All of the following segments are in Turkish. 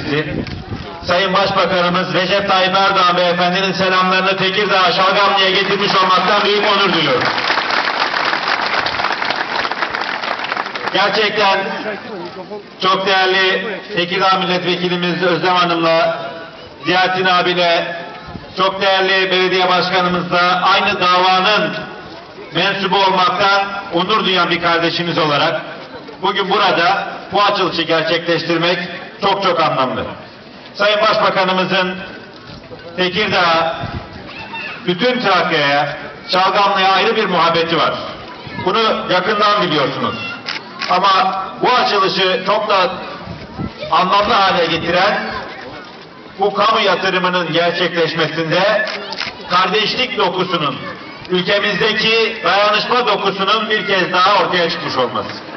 Belediyesi, Sayın Başbakanımız Recep Tayyip Erdoğan Beyefendinin selamlarını Tekirdağ Şalgamlı'ya getirmiş olmaktan büyük onur duyuyorum. Gerçekten çok değerli Tekirdağ Milletvekilimiz Özlem Hanım'la, Ziyaettin abiyle, çok değerli belediye başkanımızla aynı davanın mensubu olmaktan onur duyan bir kardeşimiz olarak bugün burada bu açılışı gerçekleştirmek çok çok anlamlı. Sayın Başbakanımızın Tekirdağ, bütün Trakya'ya, Çalgamlı'ya ayrı bir muhabbeti var. Bunu yakından biliyorsunuz. Ama bu açılışı çok da anlamlı hale getiren bu kamu yatırımının gerçekleşmesinde kardeşlik dokusunun, ülkemizdeki dayanışma dokusunun bir kez daha ortaya çıkmış olması.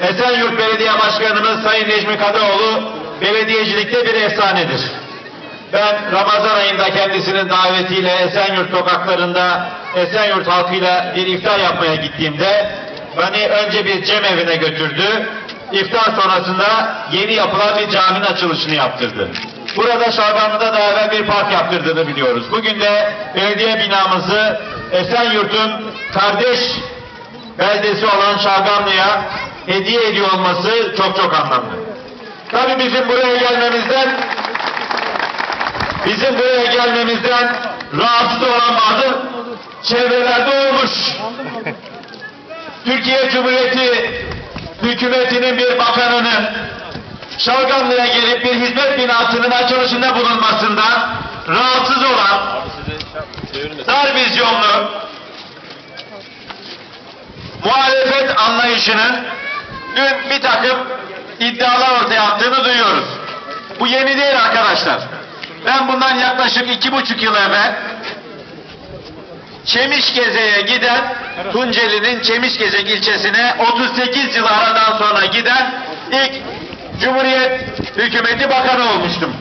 Esenyurt Belediye Başkanımız Sayın Necmi Kadıoğlu belediyecilikte bir efsanedir. Ben Ramazan ayında kendisinin davetiyle Esenyurt sokaklarında Esenyurt halkıyla bir iftar yapmaya gittiğimde beni önce bir cem evine götürdü. İftar sonrasında yeni yapılan bir caminin açılışını yaptırdı. Burada Şalgamlı'da daha evvel bir park yaptırdığını biliyoruz. Bugün de belediye binamızı Esenyurt'un kardeş beldesi olan Şalgamlı'ya hediye ediyor olması çok çok anlamlı. Tabii bizim buraya gelmemizden bizim buraya gelmemizden rahatsız olan bazı çevrelerde olmuş. Türkiye Cumhuriyeti hükümetinin bir bakanının Şalgamlı'ya gelip bir hizmet binasının açılışında bulunmasından rahatsız olan dar vizyonlu muhalefet anlayışının dün bir takım iddialar ortaya attığını duyuyoruz. Bu yeni değil arkadaşlar. Ben bundan yaklaşık iki buçuk yıl evvel Çemişgeze'ye giden Tunceli'nin Çemişgezek ilçesine 38 yıl aradan sonra giden ilk Cumhuriyet Hükümeti Bakanı olmuştum.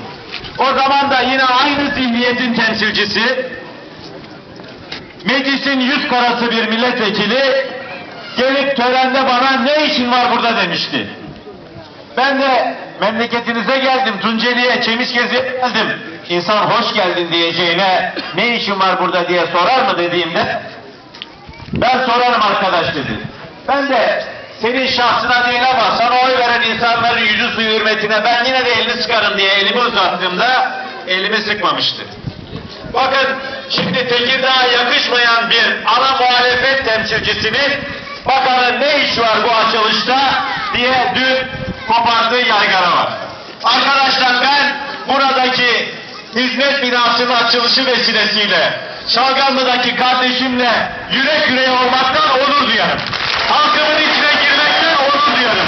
O zaman da yine aynı zihniyetin temsilcisi meclisin yüz karası bir milletvekili gelip törende bana ne işin var burada demişti. Ben de memleketinize geldim, Tunceli'ye, Çemişgeze'ye geldim. İnsan hoş geldin diyeceğine ne işin var burada diye sorar mı dediğimde ben sorarım arkadaş dedi. Ben de senin şahsına değil ama sana oy veren insanların yüzü suyu hürmetine ben yine de elini sıkarım diye elimi uzattığımda elimi sıkmamıştı. Bakın şimdi Tekirdağ'a yakışmayan bir ana muhalefet temsilcisinin bakanın ne iş var bu açılışta diye dün kopardığı yaygara var. Arkadaşlar ben buradaki hizmet binasının açılışı vesilesiyle Şalgamlı'daki kardeşimle yürek yüreğe olmaktan onur duyarım. Halkımın içine girmekten onur duyarım.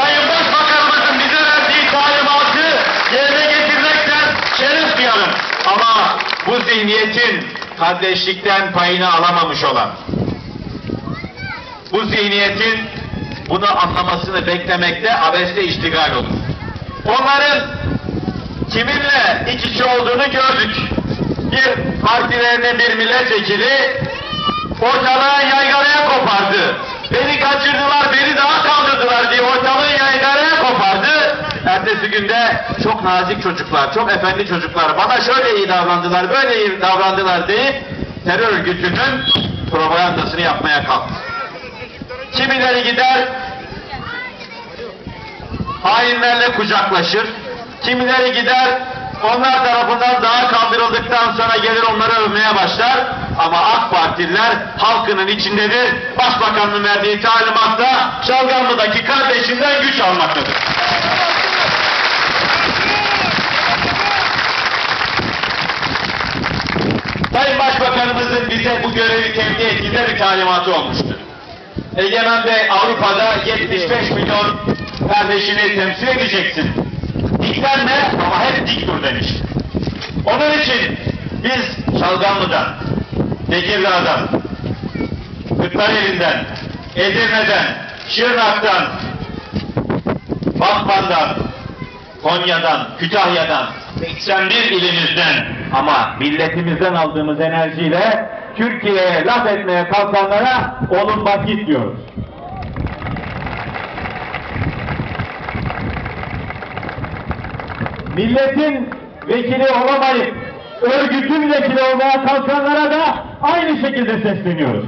Sayın Başbakanımızın bize verdiği talimatı yerine getirmekten şeref duyarım. Ama bu zihniyetin kardeşlikten payını alamamış olan, bu zihniyetin bunu anlamasını beklemekte abesle iştigal olur. Onların kiminle iç içe olduğunu gördük. Bir partilerine bir milletvekili ortalığı yaygaraya kopardı. Beni kaçırdılar, beni daha kaldırdılar diye ortalığı yaygaraya kopardı. Ertesi günde çok nazik çocuklar, çok efendi çocuklar bana şöyle iyi davrandılar, böyle iyi davrandılar deyip terör örgütünün propagandasını yapmaya kalktı. Kimileri gider hainlerle kucaklaşır, kimileri gider onlar tarafından daha kaldırıldıktan sonra gelir onları övmeye başlar. Ama AK Partililer halkının içindedir. Başbakanın verdiği talimatta Şalgamlı'daki kardeşinden güç almaktadır. Sayın Başbakanımızın bize bu görevi tevdi ettiğinde bir talimatı olmuştu. Egemen Bey Avrupa'da 75 milyon kardeşini temsil edeceksin. Diklenme ama hep dik dur demiş. Onun için biz Şalgamlı'dan, Tekirdağ'dan, Kırklareli'nden, Edirne'den, Şırnak'tan, Batman'dan, Konya'dan, Kütahya'dan, 81 ilimizden ama milletimizden aldığımız enerjiyle Türkiye'ye laf etmeye kalkanlara olun bak milletin vekili olamayıp örgütün vekili olmaya kalkanlara da aynı şekilde sesleniyoruz.